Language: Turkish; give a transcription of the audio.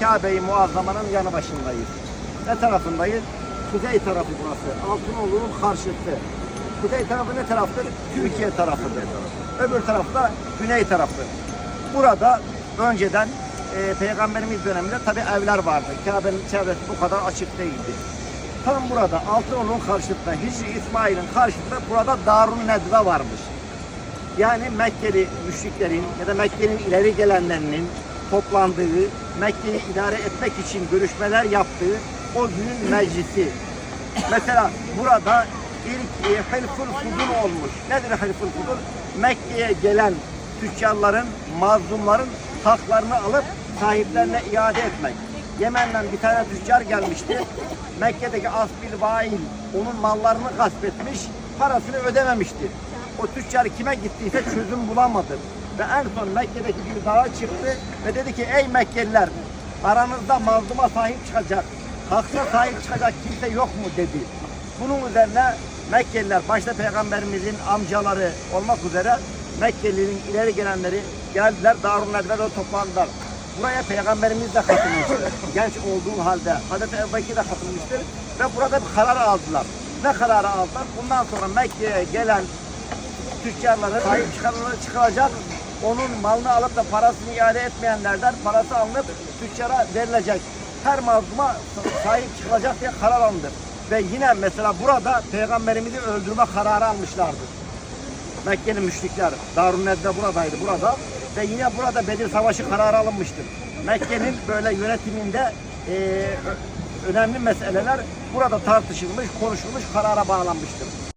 Kabe-i Muazzama'nın yanı başındayız. Ne tarafındayız? Kuzey tarafı burası. Altınoğlu'nun karşıtı. Kuzey tarafı ne taraftır? Türkiye tarafıdır. Öbür tarafta güney tarafı. Burada önceden e, Peygamberimiz döneminde tabi evler vardı. Kabe'nin çevresi bu kadar açık değildi. Tam burada Altınoğlu'nun karşıtında, Hicri İsmail'in karşıtında burada Darun Nedve varmış. Yani Mekkeli müşriklerin ya da Mekke'nin ileri gelenlerinin toplandığı, Mekke'yi idare etmek için görüşmeler yaptığı o günün meclisi. Mesela burada ilk e, Fudul olmuş. Nedir Hilful Fudul? Mekke'ye gelen tüccarların, mazlumların haklarını alıp sahiplerine iade etmek. Yemen'den bir tane tüccar gelmişti. Mekke'deki Asbil Vail onun mallarını gasp etmiş, parasını ödememişti. O tüccar kime gittiyse çözüm bulamadı. Ve en son Mekke'deki bir dağa çıktı ve dedi ki ey Mekkeliler aranızda mazluma sahip çıkacak, hakka sahip çıkacak kimse yok mu dedi. Bunun üzerine Mekkeliler başta peygamberimizin amcaları olmak üzere Mekkelilerin ileri gelenleri geldiler Darun Nedve'de toplandılar. Buraya peygamberimiz de katılmıştır. Genç olduğu halde Hazreti Ebu Bekir de katılmıştır ve burada bir karar aldılar. Ne kararı aldılar? Bundan sonra Mekke'ye gelen tüccarların sahip çıkarılır çıkılacak. Onun malını alıp da parasını iade etmeyenlerden parası alınıp tüccara verilecek. Her mazluma sahip çıkılacak diye karar alındı. Ve yine mesela burada peygamberimizi öldürme kararı almışlardı. Mekke'nin müşrikler, Darun Nedve buradaydı burada ve yine burada Bedir Savaşı kararı alınmıştır. Mekke'nin böyle yönetiminde ö- önemli meseleler burada tartışılmış, konuşulmuş, karara bağlanmıştır.